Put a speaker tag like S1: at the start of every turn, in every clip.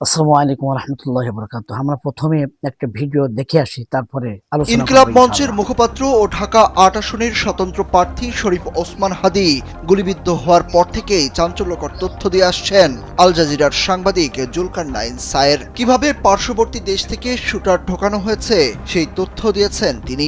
S1: আসসালামু আলাইকুম রহমতুল্লাহ বরকাত আমরা প্রথমে একটা ভিডিও দেখে আসি তারপরে
S2: ইনকিলাব মঞ্চের মুখপাত্র ও ঢাকা আট আসনের স্বতন্ত্র প্রার্থী শরীফ ওসমান হাদি গুলিবিদ্ধ হওয়ার পর থেকেই চাঞ্চল্যকর তথ্য দিয়ে আসছেন আল জাজিরার সাংবাদিক জুলকার নাইন সায়ের। কীভাবে পার্শ্ববর্তী দেশ থেকে শুটার ঢোকানো হয়েছে সেই তথ্য দিয়েছেন তিনি।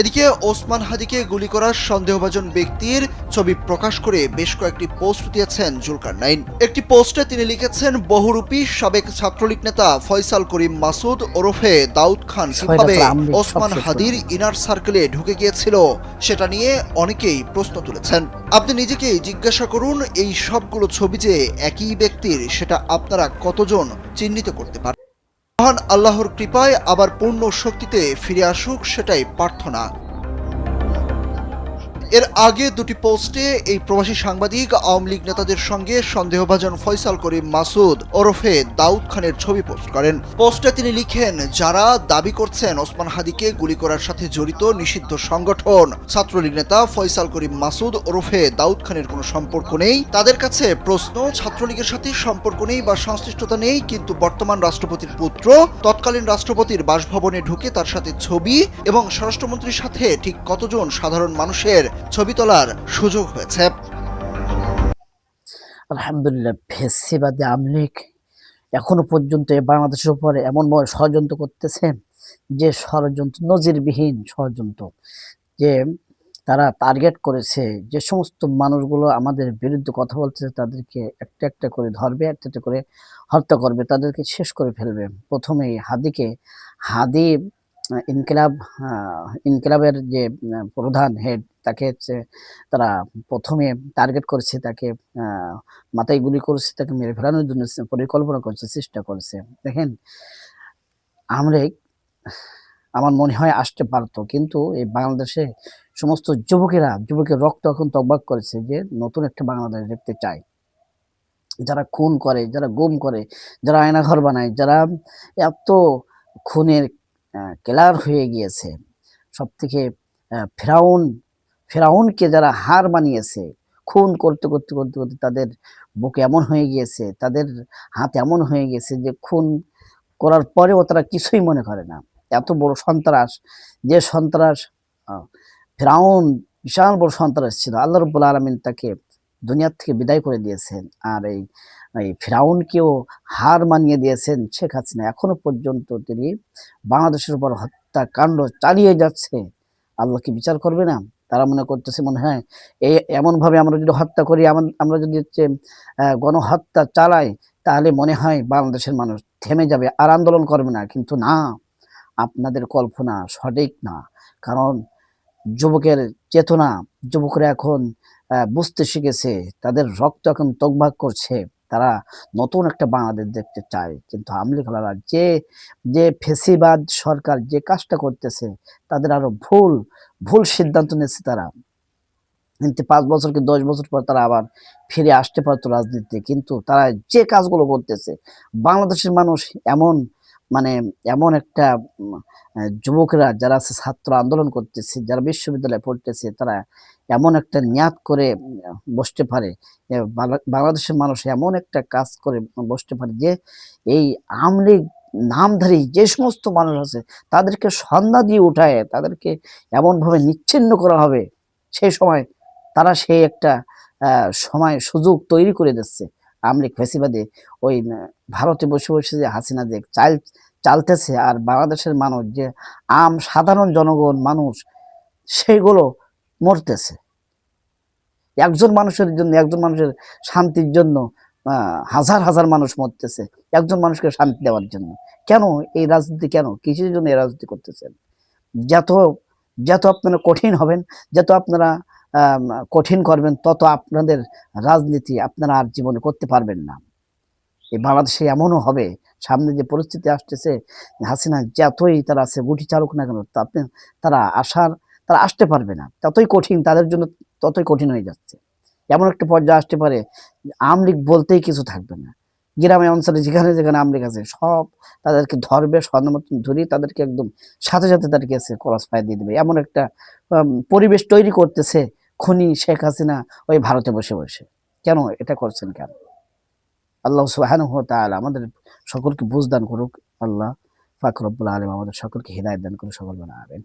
S2: এদিকে ওসমান হাদিকে গুলি করার সন্দেহভাজন ব্যক্তির ছবি প্রকাশ করে বেশ কয়েকটি পোস্ট দিয়েছেন জুলকার নাইন। একটি পোস্টে তিনি লিখেছেন বহুরূপী সাবেক ছাত্রলীগ নেতা ফয়সাল করিম মাসুদ ওরফে দাউদ খান কীভাবে ওসমান হাদির ইনার সার্কেলে ঢুকে গিয়েছিল। সেটা নিয়ে অনেকেই প্রশ্ন তুলেছেন। আপনি নিজেকেই জিজ্ঞাসা করুন এই সবগুলো ছবি যে একই ব্যক্তির সেটা আপনারা কতজন চিহ্নিত করতে পারেন? মহান আল্লাহর কৃপায় আবার পূর্ণ শক্তিতে ফিরে আসুক সেটাই প্রার্থনা। এর আগে দুটি পোস্টে এই প্রবাসী সাংবাদিক, আওয়ামী লীগ নেতাদের সঙ্গে সন্দেহভাজন ফয়সাল করিম মাসুদ ওরফে দাউদ খানের ছবি পোস্ট করেন। পোস্টে তিনি লিখেন, যারা দাবি করছেন ওসমান হাদিকে গুলি করার সাথে জড়িত নিষিদ্ধ সংগঠন, ছাত্রলীগ নেতা ফয়সাল করিম মাসুদ ওরফে দাউদ খানের কোনো সম্পর্ক নেই। তাদের কাছে প্রশ্ন, ছাত্রলীগের সাথে সম্পর্ক নেই বা সংশ্লিষ্টতা নেই, কিন্তু বর্তমান রাষ্ট্রপতির পুত্র, তৎকালীন রাষ্ট্রপতির বাসভবনে ঢুকে তার সাথে ছবি এবং স্বরাষ্ট্রমন্ত্রীর সাথে ঠিক কতজন সাধারণ মানুষের ছবি তোলার সুযোগ হয়েছে।
S1: আলহামদুলিল্লাহ, ফেসিবাদী আমলিক এখনও পর্যন্ত বাংলাদেশের উপরে এমন ষড়যন্ত্র করতেছে যে ষড়যন্ত্র, নজিরবিহীন ষড়যন্ত্র, যে তারা টার্গেট করেছে যে সমস্ত মানুষগুলো আমাদের বিরুদ্ধে কথা বলছে তাদেরকে একটা একটা করে ধরবে, একটা একটা করে হত্যা করবে, তাদেরকে শেষ করে ফেলবে। প্রথমেই হাদিকে, হাদি ইনকিলাব ইনকিলাবের যে প্রধান হেড তাকে তারা প্রথমে টার্গেট করেছে, তাকে মাথায় গুলি করেছে, তাকে মেরে ফেলানোর জন্য পরিকল্পনা করছে, চেষ্টা করেছে। দেখেন, আমরা আমার মনে হয় আসতে পারতো, কিন্তু এই বাংলাদেশে সমস্ত যুবকেরা, যুবকের রক্ত এখন তকবাক করেছে যে নতুন একটা বাংলাদেশ দেখতে চায় যারা খুন করে, যারা গুম করে, যারা আয়নাঘর বানায়, যারা এত খুনের কেলার হয়ে গিয়েছে। সব থেকে ফেরাউন, ফেরাউনকে যারা হার বানিয়েছে, খুন করতে করতে করতে করতে তাদের বুক এমন হয়ে গিয়েছে, তাদের হাত এমন হয়ে গেছে যে খুন করার পরেও তারা কিছুই মনে করে না। এত বড় সন্ত্রাস, যে সন্ত্রাস ফেরাউন বিশাল বড় সন্ত্রাস ছিল। আল্লাহ রব্বুল আলমিন তাকে দুনিয়ার থেকে বিদায় করে দিয়েছেন। আর এই এই ফেরাউনকেও হার মানিয়ে দিয়েছেন শেখ হাসিনা। এখনও পর্যন্ত তিনি বাংলাদেশের উপর হত্যাকাণ্ড চালিয়ে যাচ্ছে। আল্লাহ কি বিচার করবে না? তারা মনে করতেছে, মনে হয় এই এমনভাবে আমরা যদি হত্যা করি আমরা যদি হচ্ছে গণহত্যা চালাই, তাহলে মনে হয় বাংলাদেশের মানুষ থেমে যাবে। আর আন্দোলন করবে না। কিন্তু না, আপনাদের কল্পনা সঠিক না। কারণ যুবকের চেতনা, যুবকরা এখন বুঝতে শিখেছে, তাদের রক্ত এখন তকবাক করছে, তারা নতুন একটা বাংলাদেশ দেখতে চায়। কিন্তু আমলি খালারা যে যে ফেসিবাদ সরকার যে কাজটা করতেছে, তাদের আরও ভুল ভুল সিদ্ধান্ত নিয়েছে তারা। কিন্তু পাঁচ বছর কি দশ বছর পর তারা আবার ফিরে আসতে পারতো রাজনীতিতে, কিন্তু তারা যে কাজগুলো করতেছে, বাংলাদেশের মানুষ এমন মানে এমন একটা যুবকরা যারা ছাত্র আন্দোলন করতেছে, যারা বিশ্ববিদ্যালয়ে পড়তেছে, তারা এমন একটা নিয়াত করে বসতে পারে। বাংলাদেশের মানুষ এমন একটা কাজ করে, বসতে পারে যে এই আমলিগ নামধারী যে সমস্ত মানুষ আছে, তাদেরকে সন্ধ্যা দিয়ে উঠায়, তাদেরকে এমনভাবে নিচ্ছিন্ন করা হবে। সেই সময় তারা সেই একটা সময়, সুযোগ তৈরি করে দিচ্ছে। আমলিক ফেসিবাদে ওই ভারতে বসে বসে যে হাসিনা যে চাল, চালতেছে আর বাংলাদেশের মানুষ যে আম সাধারণ জনগণ মানুষ, সেগুলো মরতেছে। একজন মানুষের জন্য, একজন মানুষের শান্তির জন্য হাজার হাজার মানুষ মরতেছে একজন মানুষকে শান্তি দেওয়ার জন্য। কেন এই রাজনীতি কেন? কিসের জন্য এই রাজনীতি করতেছেন? যত যত আপনারা কঠিন হবেন, যত আপনারা কঠিন করবেন, তত আপনাদের রাজনীতি আপনারা আর জীবনে করতে পারবেন না। এই বাংলাদেশে এমনও হবে, সামনে যে পরিস্থিতি আসতেছে, হাসিনা যতই তারা আছে, গুটি চালুক না কেন তাতে তারা আসার, তারা আসতে পারবে না। ততই কঠিন, তাদের জন্য ততই কঠিন হয়ে যাচ্ছে। এমন একটা পর্যায়ে আসতে পারে আমলিগ বলতেই কিছু থাকবে না। গ্রামে অঞ্চলে যেখানে যেখানে আমলিগ আছে, সব তাদেরকে ধরবে স্বর্ণ মতন ধরিয়ে তাদেরকে একদম সাথে সাথে তাদেরকে এসে ক্রস ফায়ার দিয়ে দেবে। এমন একটা পরিবেশ তৈরি করতেছে খুনি শেখ হাসিনা ওই ভারতে বসে বসে। কেন এটা করছেন কেন? আল্লাহ সুহান তাআলা আমাদের সকলকে বুঝদান করুক। আল্লাহ পাক আলম আমাদের সকলকে হৃদায়ত দান করুক, সকল বলে আমিন।